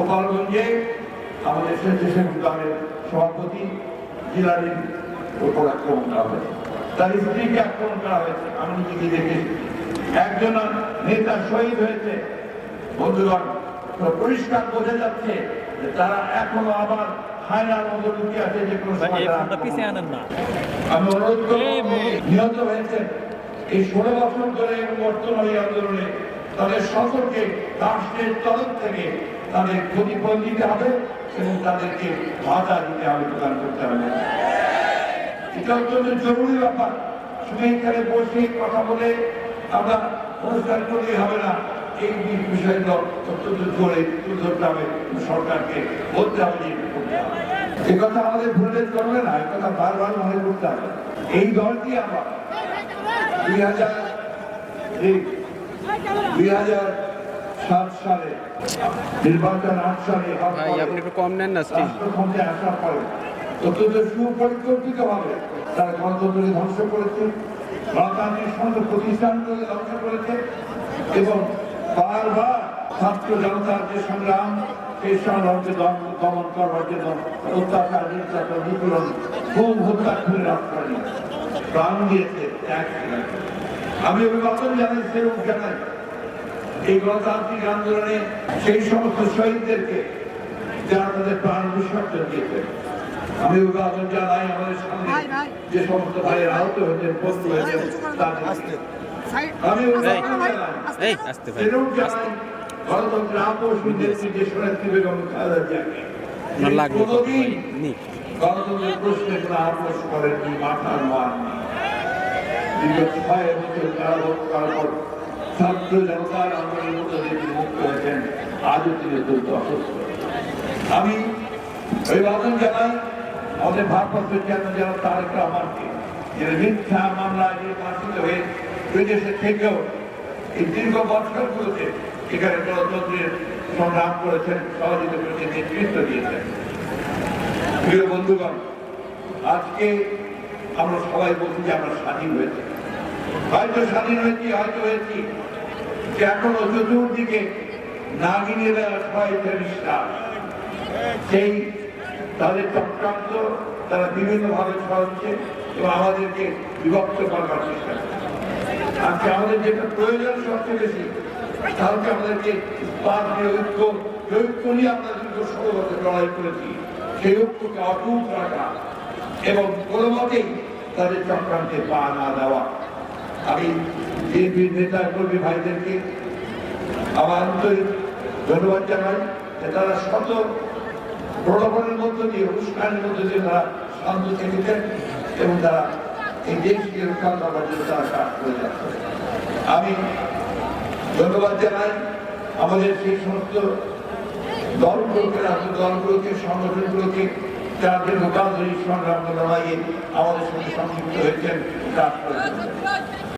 গোপালগঞ্জে আমাদের স্বেচ্ছাসেবক দলের সভাপতি জিলানির উপর আক্রমণ করা হয়েছে। তার স্ত্রীকে আক্রমণ করা হয়েছে। আমি নিজে দেখেছি একজন নেতা শহীদ হয়েছে। বন্ধুগণ পরিষ্কার বোঝা যাচ্ছে যে তারা এখনও আবার হায়নার মতো লুকিয়ে আছে যে কোনো ভাই সময় এই তারা ফোনটা পিছিয়ে আনেন না। আমি অনুরোধ করব নিহত এই ষোলো বছর ধরে এবং বর্তমান এই আন্দোলনে তাদের সকলকে রাষ্ট্রের তরফ থেকে তাদের ক্ষতিপূরণ দিতে হবে এবং তাদেরকে ভাতা দিতে হবে, প্রদান করতে হবে। এটা অত্যন্ত জরুরি ব্যাপার। শুধু এখানে বসে কথা বলে আমরা অনুষ্ঠান করলেই হবে না। এই বিষয়গুলো অত্যন্ত জোরে তুলে ধরতে হবে। সরকারকে বলতে হবে যে কথা আমাদের ভুলে চলবে না কথা বারবার মনে করতে হবে। এই দলটি আমরা দুই হাজার দুই হাজার সাত সালে নির্বাচন আট সালে ভাই আপনি একটু কম নেন না স্টিল রাষ্ট্র আসার পরে অত্যন্ত সুপরিকল্পিত ভাবে তারা গণতন্ত্রকে ধ্বংস করেছে গণতান্ত্রিক সমস্ত প্রতিষ্ঠানগুলোকে ধ্বংস করেছে এবং বারবার ছাত্র জনতার যে সংগ্রাম সেই সংগ্রামকে দমন করবার জন্য অত্যাচার নির্যাতন নিপীড়ন খুব হত্যা আশ্রয় নিয়েছে। প্রাণ দিয়েছে করেছে। আমি অভিবাদন জানাই সেরূপ জানাই এই গণতান্ত্রিক আন্দোলনে সেই সমস্ত শহীদদেরকে যারা তাদের প্রাণ বিসর্জন দিয়েছে আমি অভিবাদন জানাই আমাদের সামনে। যে সমস্ত ভাইয়ের আহত হয়েছেন বন্ধু হয়েছেন তাদেরকে আমি আপোষ যে সোনাত্রী বেগম খালেদা জিয়াকে? আমার কোনোদিন গণতন্ত্রের প্রশ্নে কোনো আপোষ করেননি মাথার মান ছয় বছর পর ছাত্র জনতার আন্দোলনের মধ্যে তিনি মুক্ত হয়েছেন আজও তিনি অত্যন্ত অসুস্থ। আমি অভিবাদন জানাই, আমাদের ভারপ্রাপ্ত চেয়ারম্যান জনাব তারেক রহমানকে যে মিথ্যা মামলায় যে ফাঁসিত হয়ে বিদেশে থেকেও এই দীর্ঘ বছরগুলোতে এখানে গণতন্ত্রের সংগ্রাম করেছেন, সহযোগিতা করেছেন, নেতৃত্ব দিয়েছেন। প্রিয় বন্ধুগণ, আজকে আমরা সবাই বলছি যে আমরা স্বাধীন হয়েছি। হয়তো স্বাধীন হয়েছি, হয়তো হয়েছি। যে এখনও চতুর্দিকে নাগিনীরা সবাইতে বিশ্বাস। সেই তাদের চক্রান্ত তারা বিভিন্নভাবে ছড়াচ্ছে এবং আমাদেরকে বিভক্ত করবার চেষ্টা আজকে আমাদের যেটা প্রয়োজন সবচেয়ে বেশি তাহলে আমাদেরকে নিয়ে ঐক্য ঐক্য নিয়ে আমরা দীর্ঘ ষোলো লড়াই করেছি, সেই ঐক্যকে অটুট রাখা এবং কোনো মতেই তাদের চক্রান্তে পা না দেওয়া। আমি বিএনপির নেতা কর্মী ভাইদেরকে আমার আন্তরিক ধন্যবাদ জানাই যে তারা শত প্রলোভনের মধ্য দিয়ে অনুষ্ঠানের মধ্য দিয়ে তারা শান্ত থেকেছেন এবং তারা এই দেশকে রক্ষা করবার জন্য তারা কাজ করে যাচ্ছে আমি ধন্যবাদ জানাই আমাদের সেই সমস্ত দলগুলোকে রাজনৈতিক দলগুলোকে, সংগঠনগুলোকে, যারা দীর্ঘকাল ধরে সংগ্রাম লড়াইয়ে আমাদের সঙ্গে সংযুক্ত হয়েছেন, কাজ করেছেন